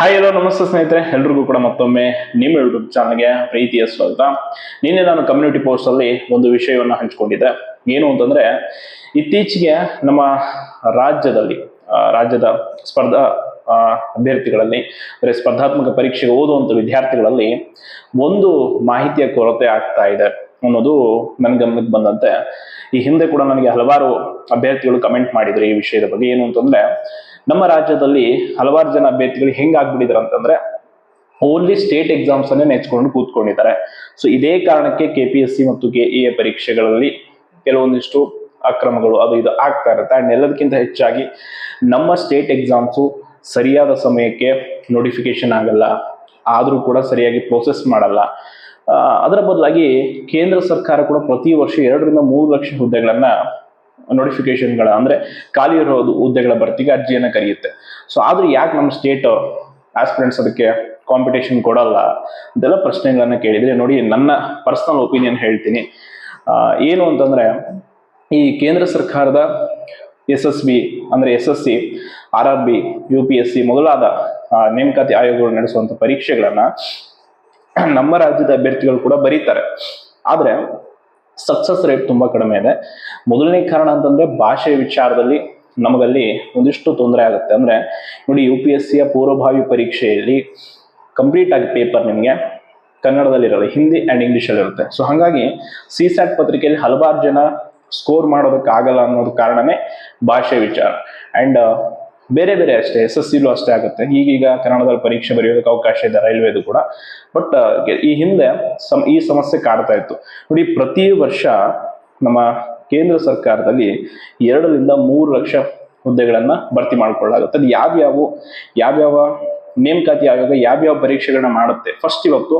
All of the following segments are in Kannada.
ಹಾಯ್ ಹಲೋ ನಮಸ್ತೆ ಸ್ನೇಹಿತರೆ. ಎಲ್ರಿಗೂ ಕೂಡ ಮತ್ತೊಮ್ಮೆ ನಿಮ್ಮ ಯೂಟ್ಯೂಬ್ ಚಾನಲ್ಗೆ ಪ್ರೀತಿಯ ಸ್ವಾಗತ. ನಿನ್ನೆ ನಾನು ಕಮ್ಯುನಿಟಿ ಪೋಸ್ಟ್ ಅಲ್ಲಿ ಒಂದು ವಿಷಯವನ್ನು ಹಂಚಿಕೊಂಡಿದ್ದೆ. ಏನು ಅಂತಂದ್ರೆ, ಇತ್ತೀಚೆಗೆ ನಮ್ಮ ರಾಜ್ಯದಲ್ಲಿ ರಾಜ್ಯದ ಸ್ಪರ್ಧಾ ಅಭ್ಯರ್ಥಿಗಳಲ್ಲಿ, ಅಂದರೆ ಸ್ಪರ್ಧಾತ್ಮಕ ಪರೀಕ್ಷೆಗೆ ಓದುವಂಥ ವಿದ್ಯಾರ್ಥಿಗಳಲ್ಲಿ ಒಂದು ಮಾಹಿತಿಯ ಕೊರತೆ ಆಗ್ತಾ ಇದೆ ಅನ್ನೋದು ನನ್ನ ಗಮನಕ್ಕೆ ಬಂದಂತೆ, ಈ ಹಿಂದೆ ಕೂಡ ನನಗೆ ಹಲವಾರು ಅಭ್ಯರ್ಥಿಗಳು ಕಮೆಂಟ್ ಮಾಡಿದ್ರು ಈ ವಿಷಯದ ಬಗ್ಗೆ. ಏನು ಅಂತಂದ್ರೆ ನಮ್ಮ ರಾಜ್ಯದಲ್ಲಿ ಹಲವಾರು ಜನ ಅಭ್ಯರ್ಥಿಗಳು ಹೆಂಗಾಗ್ಬಿಟ್ಟಿದ್ರು ಅಂತಂದ್ರೆ ಓನ್ಲಿ ಸ್ಟೇಟ್ ಎಕ್ಸಾಮ್ಸ್ ಅನ್ನೇ ನೆಚ್ಕೊಂಡು ಕೂತ್ಕೊಂಡಿದ್ದಾರೆ. ಸೊ ಇದೇ ಕಾರಣಕ್ಕೆ ಕೆ ಪಿ ಎಸ್ ಸಿ ಮತ್ತು ಕೆ ಎ ಪರೀಕ್ಷೆಗಳಲ್ಲಿ ಕೆಲವೊಂದಿಷ್ಟು ಅಕ್ರಮಗಳು ಅದು ಇದು ಆಗ್ತಾ ಇರುತ್ತೆ. ಅಂಡ್ ಎಲ್ಲದಕ್ಕಿಂತ ಹೆಚ್ಚಾಗಿ ನಮ್ಮ ಸ್ಟೇಟ್ ಎಕ್ಸಾಮ್ಸು ಸರಿಯಾದ ಸಮಯಕ್ಕೆ ನೋಟಿಫಿಕೇಶನ್ ಆಗಲ್ಲ. ಆದರೂ ಕೂಡ ಸರಿಯಾಗಿ ಪ್ರೋಸೆಸ್ ಮಾಡಲ್ಲ. ಅದರ ಬದಲಾಗಿ ಕೇಂದ್ರ ಸರ್ಕಾರ ಕೂಡ ಪ್ರತಿ ವರ್ಷ ಎರಡರಿಂದ ಮೂರು ಲಕ್ಷ ಹುದ್ದೆಗಳನ್ನ ನೋಟಿಫಿಕೇಶನ್ಗಳ ಅಂದ್ರೆ ಖಾಲಿ ಇರೋ ಹುದ್ದೆಗಳ ಭರ್ತಿಗೆ ಅರ್ಜಿಯನ್ನು ಕರೆಯುತ್ತೆ. ಸೊ ಆದ್ರೆ ಯಾಕೆ ನಮ್ಮ ಸ್ಟೇಟ್ ಆಸ್ಪಿರೆಂಟ್ಸ್ ಅದಕ್ಕೆ ಕಾಂಪಿಟೇಷನ್ ಕೊಡಲ್ಲ? ಇದೆಲ್ಲ ಪ್ರಶ್ನೆಗಳನ್ನು ಕೇಳಿದ್ರೆ ನೋಡಿ, ನನ್ನ ಪರ್ಸನಲ್ ಒಪಿನಿಯನ್ ಹೇಳ್ತೀನಿ. ಏನು ಅಂತಂದ್ರೆ, ಈ ಕೇಂದ್ರ ಸರ್ಕಾರದ ಎಸ್ ಎಸ್ ಬಿ ಅಂದ್ರೆ S S C R R B U P S C ಮೊದಲಾದ ನೇಮಕಾತಿ ಆಯೋಗಗಳು ನಡೆಸುವಂತ ಪರೀಕ್ಷೆಗಳನ್ನು ನಮ್ಮ ರಾಜ್ಯದ ಅಭ್ಯರ್ಥಿಗಳು ಕೂಡ ಬರೀತಾರೆ. ಆದ್ರೆ ಸಕ್ಸಸ್ ರೇಟ್ ತುಂಬಾ ಕಡಿಮೆ ಇದೆ. ಮೊದಲನೇ ಕಾರಣ ಅಂತಂದ್ರೆ ಭಾಷೆ ವಿಚಾರದಲ್ಲಿ ನಮಗಲ್ಲಿ ಒಂದಿಷ್ಟು ತೊಂದರೆ ಆಗುತ್ತೆ. ಅಂದ್ರೆ ನೋಡಿ ಯು ಪಿ ಎಸ್ ಸಿಯ ಪೂರ್ವಭಾವಿ ಪರೀಕ್ಷೆಯಲ್ಲಿ ಕಂಪ್ಲೀಟ್ ಆಗಿ ಪೇಪರ್ ನಿಮಗೆ ಕನ್ನಡದಲ್ಲಿ ಇರಲ್ಲ, ಹಿಂದಿ ಆ್ಯಂಡ್ ಇಂಗ್ಲೀಷಲ್ಲಿರುತ್ತೆ ಸೊ ಹಾಗಾಗಿ ಸಿ ಸ್ಯಾಟ್ ಪತ್ರಿಕೆಯಲ್ಲಿ ಹಲವಾರು ಜನ ಸ್ಕೋರ್ ಮಾಡೋದಕ್ಕಾಗಲ್ಲ ಅನ್ನೋದು ಕಾರಣನೇ ಭಾಷೆ ವಿಚಾರ. ಅಂಡ್ ಬೇರೆ ಬೇರೆ ಅಷ್ಟೇ ಎಸ್ ಎಸ್ ಸಿಲೂ ಅಷ್ಟೇ ಆಗುತ್ತೆ. ಈಗೀಗ ಕನ್ನಡದಲ್ಲಿ ಪರೀಕ್ಷೆ ಬರೆಯೋದಕ್ಕೆ ಅವಕಾಶ ಇದೆ, ರೈಲ್ವೆದು ಕೂಡ. ಬಟ್ ಈ ಹಿಂದೆ ಸಮ್, ಈ ಸಮಸ್ಯೆ ಕಾಡ್ತಾ ಇತ್ತು. ನೋಡಿ, ಪ್ರತಿ ವರ್ಷ ನಮ್ಮ ಕೇಂದ್ರ ಸರ್ಕಾರದಲ್ಲಿ ಎರಡರಿಂದ ಮೂರು ಲಕ್ಷ ಹುದ್ದೆಗಳನ್ನ ಭರ್ತಿ ಮಾಡ್ಕೊಳ್ಳಾಗುತ್ತೆ ಅದು ಯಾವ್ಯಾವ ಯಾವ್ಯಾವ ನೇಮಕಾತಿ ಆಯೋಗ ಯಾವ್ಯಾವ ಪರೀಕ್ಷೆಗಳನ್ನ ಮಾಡುತ್ತೆ? ಫಸ್ಟ್ ಇವತ್ತು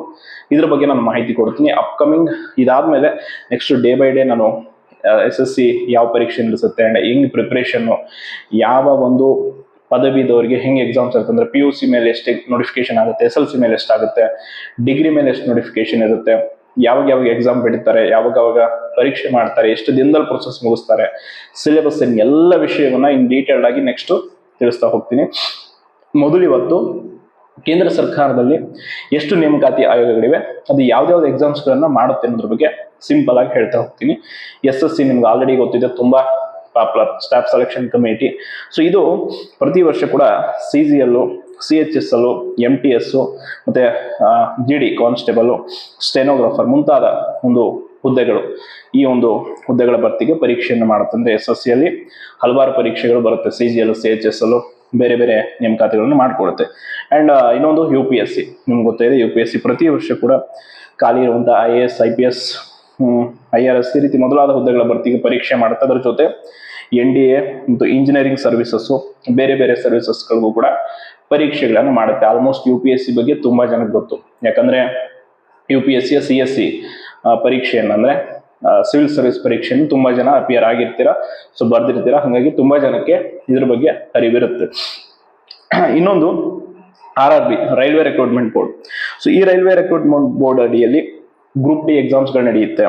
ಇದ್ರ ಬಗ್ಗೆ ನಾನು ಮಾಹಿತಿ ಕೊಡ್ತೀನಿ. ಅಪ್ಕಮಿಂಗ್ ಇದಾದ್ಮೇಲೆ ನೆಕ್ಸ್ಟ್ ಡೇ ಬೈ ಡೇ ನಾನು ಎಸ್ ಎಸ್ ಸಿ ಯಾವ ಪರೀಕ್ಷೆ ನಿಲ್ಲಿಸುತ್ತೆ ಅಂಡ್ ಹೆಂಗ್ ಪ್ರಿಪ್ರೇಷನ್ ಯಾವ ಒಂದು ಪದವಿದವರಿಗೆ ಹೆಂಗೆ ಎಕ್ಸಾಮ್ಸ್ ಇರುತ್ತೆ ಅಂದ್ರೆ ಪಿ ಯು ಸಿ ಮೇಲೆ ಎಷ್ಟು ನೋಟಿಫಿಕೇಶನ್ ಆಗುತ್ತೆ ಎಸ್ ಎಲ್ ಸಿ ಮೇಲೆ ಎಷ್ಟಾಗುತ್ತೆ ಡಿಗ್ರಿ ಮೇಲೆ ಎಷ್ಟು ನೋಟಿಫಿಕೇಶನ್ ಇರುತ್ತೆ, ಯಾವಾಗ ಯಾವಾಗ ಎಕ್ಸಾಮ್ ಬಿಡ್ತಾರೆ ಯಾವಾಗ ಯಾವಾಗ ಪರೀಕ್ಷೆ ಮಾಡ್ತಾರೆ, ಎಷ್ಟು ದಿನದಲ್ಲಿ ಪ್ರೊಸೆಸ್ ಮುಗಿಸ್ತಾರೆ ಸಿಲೆಬಸ್ ಎಲ್ಲ ವಿಷಯವನ್ನ ಇನ್ ಡೀಟೇಲ್ಡ್ ಆಗಿ ನೆಕ್ಸ್ಟ್ ತಿಳಿಸ್ತಾ ಹೋಗ್ತೀನಿ. ಮೊದಲು ಇವತ್ತು ಕೇಂದ್ರ ಸರ್ಕಾರದಲ್ಲಿ ಎಷ್ಟು ನೇಮಕಾತಿ ಆಯೋಗಗಳಿವೆ, ಅದು ಯಾವ್ದಾವ್ದು ಎಕ್ಸಾಮ್ಸ್ಗಳನ್ನ ಮಾಡುತ್ತೆ ಅನ್ನೋದ್ರ ಬಗ್ಗೆ ಸಿಂಪಲ್ ಆಗಿ ಹೇಳ್ತಾ ಹೋಗ್ತೀನಿ. ಎಸ್ ಎಸ್ ಸಿ ನಿಮ್ಗೆ ಆಲ್ರೆಡಿ ಗೊತ್ತಿದೆ, ತುಂಬಾ popular staff selection committee. So ಇದು ಪ್ರತಿ ವರ್ಷ ಕೂಡ C G L C H S L M T S ಮತ್ತು ಜಿ ಡಿ ಕಾನ್ಸ್ಟೇಬಲು ಸ್ಟೆನೋಗ್ರಾಫರ್ ಮುಂತಾದ ಒಂದು ಹುದ್ದೆಗಳು ಈ ಒಂದು ಹುದ್ದೆಗಳ ಭರ್ತಿಗೆ ಪರೀಕ್ಷೆಯನ್ನು ಮಾಡುತ್ತೆ ಅಂದ್ರೆ ಎಸ್ ಎಸ್ ಸಿಯಲ್ಲಿ ಹಲವಾರು ಪರೀಕ್ಷೆಗಳು ಬರುತ್ತೆ C G L C H S L ಬೇರೆ ಬೇರೆ ನೇಮಕಾತಿಗಳನ್ನು ಮಾಡಿಕೊಡುತ್ತೆ. ಆ್ಯಂಡ್ ಇನ್ನೊಂದು ಯು ಪಿ ಎಸ್ ಸಿ ನಿಮ್ಗೆ ಗೊತ್ತಿದೆ ಯು ಪಿ ಎಸ್ ಸಿ ಪ್ರತಿ ವರ್ಷ ಕೂಡ ಖಾಲಿ ಇರುವಂಥ I A S I P S I R S ಈ ರೀತಿ ಮೊದಲಾದ ಹುದ್ದೆಗಳ ಭರ್ತಿಗೆ ಪರೀಕ್ಷೆ ಮಾಡುತ್ತೆ ಅದರ ಜೊತೆ ಎನ್ ಡಿ ಎ ಮತ್ತು ಇಂಜಿನಿಯರಿಂಗ್ ಸರ್ವಿಸಸ್ಸು ಬೇರೆ ಬೇರೆ ಸರ್ವಿಸಸ್ಗಳಿಗೂ ಕೂಡ ಪರೀಕ್ಷೆಗಳನ್ನು ಮಾಡುತ್ತೆ. Almost U P S C ಬಗ್ಗೆ ತುಂಬ ಜನಕ್ಕೆ ಗೊತ್ತು. ಯಾಕಂದರೆ ಯು ಪಿ ಎಸ್ ಸಿಯ ಸಿ ಎಸ್ ಸಿ ಪರೀಕ್ಷೆಯನ್ನು ಅಂದರೆ ಸಿವಿಲ್ ಸರ್ವಿಸ್ ಪರೀಕ್ಷೆಯನ್ನು ತುಂಬ ಜನ ಅಪಿಯರ್ ಆಗಿರ್ತೀರ, ಸೊ ಬರ್ದಿರ್ತೀರ, ಹಾಗಾಗಿ ತುಂಬ ಜನಕ್ಕೆ ಇದ್ರ ಬಗ್ಗೆ ಅರಿವಿರುತ್ತೆ. ಇನ್ನೊಂದು R R B railway recruitment board so ಈ ರೈಲ್ವೆ ರೆಕ್ರೂಟ್ಮೆಂಟ್ ಬೋರ್ಡ್ ಅಡಿಯಲ್ಲಿ ಗ್ರೂಪ್ ಡಿ ಎಕ್ಸಾಮ್ಸ್ಗಳು ನಡೆಯುತ್ತೆ.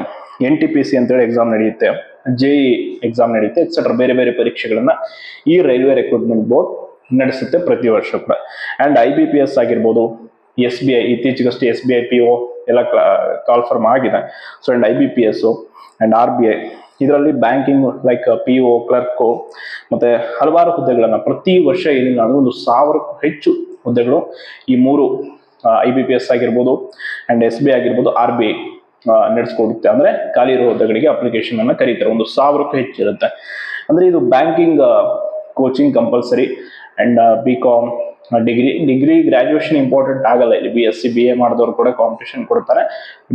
ಎನ್ ಟಿ ಪಿ ಸಿ ಅಂತೇಳಿ ಎಕ್ಸಾಮ್ ನಡೆಯುತ್ತೆ. ಜೆ ಇ ಎಕ್ಸಾಮ್ ನಡೆಯುತ್ತೆ ಎಕ್ಸೆಟ್ರಾ ಬೇರೆ ಬೇರೆ ಪರೀಕ್ಷೆಗಳನ್ನು ಈ ರೈಲ್ವೆ ರೆಕ್ರೂಟ್ಮೆಂಟ್ ಬೋರ್ಡ್ ನಡೆಸುತ್ತೆ ಪ್ರತಿ ವರ್ಷ ಕೂಡ and I B P S ಆಗಿರ್ಬೋದು ಎಸ್ ಬಿ ಐ ಇತ್ತೀಚೆಗಷ್ಟೇ S B I P O ಎಲ್ಲ ಕಾಲ್ ಫಾರ್ಮ್ ಆಗಿದೆ. So and I B P S and R B I ಇದರಲ್ಲಿ banking like P O clerk ಮತ್ತು ಹಲವಾರು ಹುದ್ದೆಗಳನ್ನು ಪ್ರತಿ ವರ್ಷ ಏನಿಲ್ಲ ನಾನು ಒಂದು ಸಾವಿರಕ್ಕೂ ಹೆಚ್ಚು ಹುದ್ದೆಗಳು ಈ ಮೂರು ಐ ಬಿ ಪಿ ಎಸ್ ಆಗಿರ್ಬೋದು ಆ್ಯಂಡ್ ಎಸ್ ಬಿ ಆಗಿರ್ಬೋದು ಆರ್ ಬಿ ಐ ನಡೆಸ್ಕೊಡುತ್ತೆ. ಅಂದರೆ ಖಾಲಿ ಇರೋ ಹುದ್ದೆಗಳಿಗೆ ಅಪ್ಲಿಕೇಶನ್ ಅನ್ನು ಕರೀತಾರೆ. ಒಂದು ಸಾವಿರಕ್ಕೂ ಹೆಚ್ಚಿರುತ್ತೆ. ಅಂದರೆ ಇದು banking coaching compulsory and B com degree degree graduation important ಆಗಲ್ಲ ಇಲ್ಲಿ. B S C B A ಮಾಡಿದವರು ಕೂಡ ಕಾಂಪಿಟೇಷನ್ ಕೊಡ್ತಾರೆ.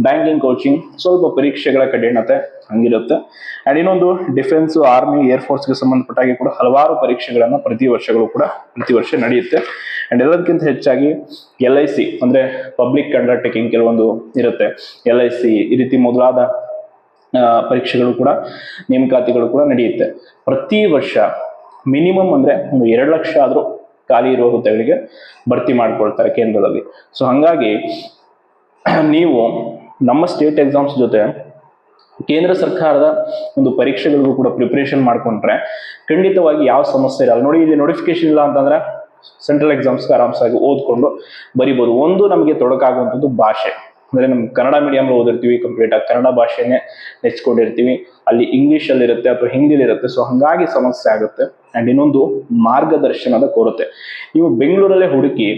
ಬ್ಯಾಂಕಿಂಗ್ ಕೋಚಿಂಗ್ ಸ್ವಲ್ಪ ಪರೀಕ್ಷೆಗಳ ಕಠಿಣತೆ ಹಂಗಿರುತ್ತೆ. ಆ್ಯಂಡ್ ಇನ್ನೊಂದು ಡಿಫೆನ್ಸ್ ಆರ್ಮಿ ಏರ್ಫೋರ್ಸ್ಗೆ ಸಂಬಂಧಪಟ್ಟಾಗಿ ಕೂಡ ಹಲವಾರು ಪರೀಕ್ಷೆಗಳನ್ನು ಪ್ರತಿ ವರ್ಷಗಳು ಕೂಡ ಪ್ರತಿ ವರ್ಷ ನಡೆಯುತ್ತೆ. ಆ್ಯಂಡ್ ಎಲ್ಲದಕ್ಕಿಂತ ಹೆಚ್ಚಾಗಿ ಎಲ್ ಐ ಸಿ ಅಂದರೆ ಪಬ್ಲಿಕ್ ಅಂಡರ್ಟೇಕಿಂಗ್ ಕೆಲವೊಂದು ಇರುತ್ತೆ. ಎಲ್ ಐ ಸಿ ಈ ರೀತಿ ಮೊದಲಾದ ಪರೀಕ್ಷೆಗಳು ಕೂಡ, ನೇಮಕಾತಿಗಳು ಕೂಡ ನಡೆಯುತ್ತೆ. ಪ್ರತಿ ವರ್ಷ ಮಿನಿಮಮ್ ಅಂದರೆ ಒಂದು ಎರಡು ಲಕ್ಷ ಆದರೂ ಖಾಲಿ ಇರುವ ಹುದ್ದೆಗಳಿಗೆ ಭರ್ತಿ ಮಾಡ್ಕೊಳ್ತಾರೆ ಕೇಂದ್ರದಲ್ಲಿ. ಸೊ ಹಾಗಾಗಿ ನೀವು ನಮ್ಮ ಸ್ಟೇಟ್ ಎಕ್ಸಾಮ್ಸ್ ಜೊತೆ ಕೇಂದ್ರ ಸರ್ಕಾರದ ಒಂದು ಪರೀಕ್ಷೆಗಳಿಗೂ ಕೂಡ ಪ್ರಿಪ್ರೇಷನ್ ಮಾಡ್ಕೊಂಡ್ರೆ ಖಂಡಿತವಾಗಿ ಯಾವ ಸಮಸ್ಯೆ ಇರಲ್ಲ. ನೋಡಿ, ಇಲ್ಲಿ ನೋಟಿಫಿಕೇಶನ್ ಇಲ್ಲ ಅಂತಂದ್ರೆ ಸೆಂಟ್ರಲ್ ಎಕ್ಸಾಮ್ಸ್ಗೆ ಆರಾಮ್ಸಾಗಿ ಓದ್ಕೊಂಡು ಬರಿಬೋದು. ಒಂದು ನಮಗೆ ತೊಡಕಾಗುವಂಥದ್ದು ಭಾಷೆ. ಅಂದರೆ ನಮ್ಮ ಕನ್ನಡ ಮೀಡಿಯಂ ಓದಿರ್ತೀವಿ ಕಂಪ್ಲೀಟ್ ಆಗಿ ಕನ್ನಡ ಭಾಷೆನೇ ನೆಚ್ಕೊಂಡಿರ್ತೀವಿ. ಅಲ್ಲಿ ಇಂಗ್ಲೀಷಲ್ಲಿ ಇರುತ್ತೆ ಅಥವಾ ಹಿಂದಿಲಿ ಇರುತ್ತೆ. ಸೊ ಹಾಗಾಗಿ ಸಮಸ್ಯೆ ಆಗುತ್ತೆ. ಆ್ಯಂಡ್ ಇನ್ನೊಂದು ಮಾರ್ಗದರ್ಶನದ ಕೊರತೆ. ನೀವು ಬೆಂಗಳೂರಲ್ಲೇ ಹುಡುಕಿ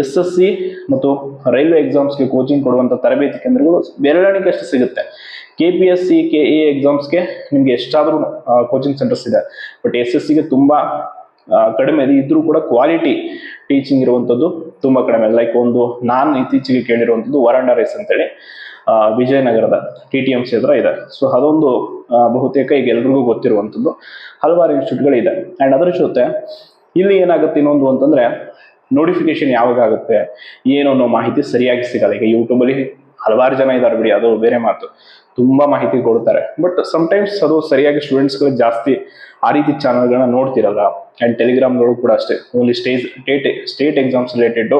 ಎಸ್ ಎಸ್ ಸಿ ಮತ್ತು ರೈಲ್ವೆ ಎಕ್ಸಾಮ್ಸ್ಗೆ ಕೋಚಿಂಗ್ ಕೊಡುವಂಥ ತರಬೇತಿ ಕೇಂದ್ರಗಳು ಬೆರಳಿಗಷ್ಟು ಸಿಗುತ್ತೆ. K P S C K A ಎಕ್ಸಾಮ್ಸ್ಗೆ ನಿಮಗೆ ಎಷ್ಟಾದರೂ ಕೋಚಿಂಗ್ ಸೆಂಟರ್ಸ್ ಇದೆ. ಬಟ್ ಎಸ್ ಎಸ್ ಸಿಗೆ ತುಂಬ ಕಡಿಮೆ ಇದೆ. ಇದ್ರೂ ಕೂಡ ಕ್ವಾಲಿಟಿ ಟೀಚಿಂಗ್ ಇರುವಂಥದ್ದು ತುಂಬ ಕಡಿಮೆ. ಲೈಕ್ ಒಂದು ನಾನು ಇತ್ತೀಚೆಗೆ ಕೇಳಿರುವಂಥದ್ದು ವರಂಡ ರೇಸ್ ಅಂತೇಳಿ ವಿಜಯನಗರದ ಟಿ ಟಿ ಎಂ ಸಿ ಹತ್ರ ಇದೆ. ಸೊ ಅದೊಂದು ಬಹುತೇಕ ಈಗ ಎಲ್ರಿಗೂ ಗೊತ್ತಿರುವಂಥದ್ದು ಹಲವಾರು ಇನ್ಸ್ಟಿಟ್ಯೂಟ್ಗಳಿದೆ ಆ್ಯಂಡ್ ಅದರ ಜೊತೆ ಇಲ್ಲಿ ಏನಾಗುತ್ತೆ ಇನ್ನೊಂದು ಅಂತಂದರೆ ನೋಟಿಫಿಕೇಶನ್ ಯಾವಾಗ ಆಗುತ್ತೆ, ಏನು ಅನ್ನೋ ಮಾಹಿತಿ ಸರಿಯಾಗಿ ಸಿಗಲ್ಲ. ಈಗ ಯೂಟ್ಯೂಬಲ್ಲಿ ಹಲವಾರು ಜನ ಇದ್ದಾರೆ ಬಿಡಿ, ಅದು ಬೇರೆ ಮಾತು. ತುಂಬಾ ಮಾಹಿತಿ ಕೊಡ್ತಾರೆ. ಬಟ್ ಸಮಟೈಮ್ಸ್ ಅದು ಸರಿಯಾಗಿ ಸ್ಟೂಡೆಂಟ್ಸ್ಗಳು ಜಾಸ್ತಿ ಆ ರೀತಿ ಚಾನಲ್ಗಳನ್ನ ನೋಡ್ತಿರಲ್ಲ. ಆ್ಯಂಡ್ ಟೆಲಿಗ್ರಾಮ್ಗಳು ಕೂಡ ಅಷ್ಟೇ. Only stage state state exams related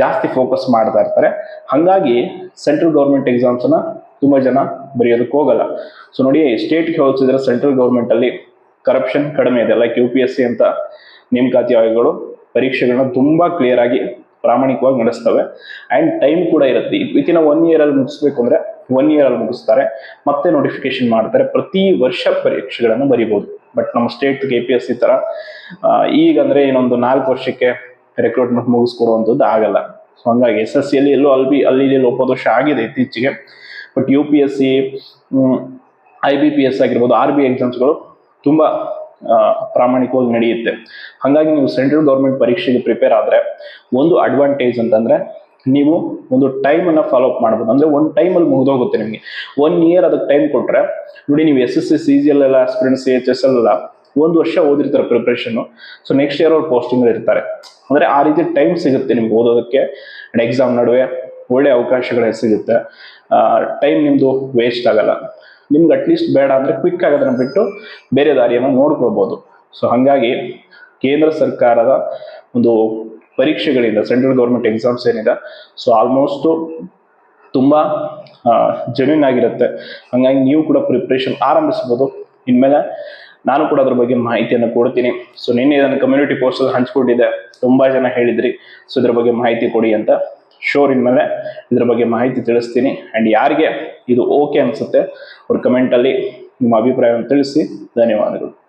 ಜಾಸ್ತಿ ಫೋಕಸ್ ಮಾಡ್ತಾ ಇರ್ತಾರೆ. ಹಾಗಾಗಿ ಸೆಂಟ್ರಲ್ ಗೌರ್ಮೆಂಟ್ ಎಕ್ಸಾಮ್ಸನ್ನ ತುಂಬ ಜನ ಬರೆಯೋದಕ್ಕೆ ಹೋಗಲ್ಲ. ಸೊ ನೋಡಿ ಸ್ಟೇಟ್ಗೆ ಹೋಲಿಸಿದ್ರೆ ಸೆಂಟ್ರಲ್ ಗೌರ್ಮೆಂಟಲ್ಲಿ ಕರಪ್ಷನ್ ಕಡಿಮೆ ಇದೆ. Like U P S C ಅಂತ ನೇಮಕಾತಿ ಆಯೋಗಗಳು ಪರೀಕ್ಷೆಗಳನ್ನ ತುಂಬ ಕ್ಲಿಯರ್ ಆಗಿ ಪ್ರಾಮಾಣಿಕವಾಗಿ ನಡೆಸ್ತವೆ. ಆ್ಯಂಡ್ ಟೈಮ್ ಕೂಡ ಇರುತ್ತೆ. ವಿತಿನ್ ಒನ್ ಇಯರಲ್ಲಿ ಮುಗಿಸ್ಬೇಕು ಅಂದರೆ ಒನ್ ಇಯರಲ್ಲಿ ಮುಗಿಸ್ತಾರೆ. ಮತ್ತೆ ನೋಟಿಫಿಕೇಶನ್ ಮಾಡ್ತಾರೆ. ಪ್ರತಿ ವರ್ಷ ಪರೀಕ್ಷೆಗಳನ್ನು ಬರಿಬೋದು. ಬಟ್ ನಮ್ಮ state K P S C ಥರ ಆ, ಈಗ ಅಂದರೆ ಇನ್ನೊಂದು ನಾಲ್ಕು ವರ್ಷಕ್ಕೆ ರೆಕ್ರೂಟ್ಮೆಂಟ್ ಮುಗಿಸ್ಕೊಡುವಂಥದ್ದು ಆಗಲ್ಲ. ಸೊ ಹಂಗಾಗಿ ಎಸ್ ಎಸ್ ಸಿಯಲ್ಲಿ ಎಲ್ಲೋ ಅಲ್ಲಿ ಅಲ್ಲಿ ಇಲ್ಲಿ ಲೋಪದೋಷ ಆಗಿದೆ ಇತ್ತೀಚೆಗೆ. But U P S C I B P S ಆಗಿರ್ಬೋದು ಆರ್ ಬಿ ಎಕ್ಸಾಮ್ಸ್ಗಳು ತುಂಬ ಪ್ರಾಮಾಣಿಕವಾಗಿ ನಡೆಯುತ್ತೆ. ಹಾಗಾಗಿ ನೀವು ಸೆಂಟ್ರಲ್ ಗೌರ್ಮೆಂಟ್ ಪರೀಕ್ಷೆಗೆ ಪ್ರಿಪೇರ್ ಆದರೆ ಒಂದು ಅಡ್ವಾಂಟೇಜ್ ಅಂತಂದರೆ ನೀವು ಒಂದು ಟೈಮನ್ನು ಫಾಲೋ ಅಪ್ ಮಾಡ್ಬೋದು. ಅಂದರೆ ಒಂದು ಟೈಮಲ್ಲಿ ಮುಗಿದೋಗುತ್ತೆ ನಿಮಗೆ. ಒನ್ ಇಯರ್ ಅದಕ್ಕೆ ಟೈಮ್ ಕೊಟ್ಟರೆ ನೋಡಿ ನೀವು S S C C G L ಎಲ್ಲ ಸಿ ಎಚ್ ಎಸ್ ಎಲ್ ಎಲ್ಲ ಒಂದು ವರ್ಷ ಓದಿರ್ತಾರೆ ಪ್ರಿಪ್ರೇಷನ್ನು ಸೊ ನೆಕ್ಸ್ಟ್ ಇಯರ್ ಅವ್ರು ಪೋಸ್ಟಿಂಗ್ ಇರ್ತಾರೆ. ಅಂದರೆ ಆ ರೀತಿ ಟೈಮ್ ಸಿಗುತ್ತೆ ನಿಮ್ಗೆ ಓದೋದಕ್ಕೆ. ಎಕ್ಸಾಮ್ ನಡುವೆ ಒಳ್ಳೆ ಅವಕಾಶಗಳೇ ಸಿಗುತ್ತೆ. ಟೈಮ್ ನಿಮ್ಮದು ವೇಸ್ಟ್ ಆಗಲ್ಲ. ನಿಮ್ಗೆ ಅಟ್ಲೀಸ್ಟ್ ಬೇಡ ಅಂದರೆ ಕ್ವಿಕ್ ಆಗೋದನ್ನ ಬಿಟ್ಟು ಬೇರೆ ದಾರಿಯನ್ನು ನೋಡ್ಕೋಬೋದು ಸೊ ಹಾಗಾಗಿ ಕೇಂದ್ರ ಸರ್ಕಾರದ ಒಂದು ಪರೀಕ್ಷೆಗಳಿಂದ ಸೆಂಟ್ರಲ್ ಗೌರ್ಮೆಂಟ್ ಎಕ್ಸಾಮ್ಸ್ ಏನಿದೆ ಸೊ ಆಲ್ಮೋಸ್ಟು ತುಂಬ ಜೆನ್ಯೂನ್ ಆಗಿರುತ್ತೆ. ಹಾಗಾಗಿ ನೀವು ಕೂಡ ಪ್ರಿಪ್ರೇಷನ್ ಆರಂಭಿಸ್ಬೋದು. ಇನ್ಮೇಲೆ ನಾನು ಕೂಡ ಅದ್ರ ಬಗ್ಗೆ ಮಾಹಿತಿಯನ್ನು ಕೊಡ್ತೀನಿ. ಸೊ ನಿನ್ನೆ ಇದನ್ನು ಕಮ್ಯುನಿಟಿ ಪೋಸ್ಟಲ್ಲಿ ಹಂಚ್ಕೊಂಡಿದ್ದೆ. ತುಂಬ ಜನ ಹೇಳಿದ್ರಿ. ಸೊ ಇದ್ರ ಬಗ್ಗೆ ಮಾಹಿತಿ ಕೊಡಿ ಅಂತ. ಶೋರ್ ಇನ್ಮೇಲೆ ಇದ್ರ ಬಗ್ಗೆ ಮಾಹಿತಿ ತಿಳಿಸ್ತೀನಿ. ಆ್ಯಂಡ್ ಯಾರಿಗೆ ಇದು ಓಕೆ ಅನಿಸುತ್ತೆ, ಅವ್ರ ಕಮೆಂಟಲ್ಲಿ ನಿಮ್ಮ ಅಭಿಪ್ರಾಯವನ್ನು ತಿಳಿಸಿ. ಧನ್ಯವಾದಗಳು.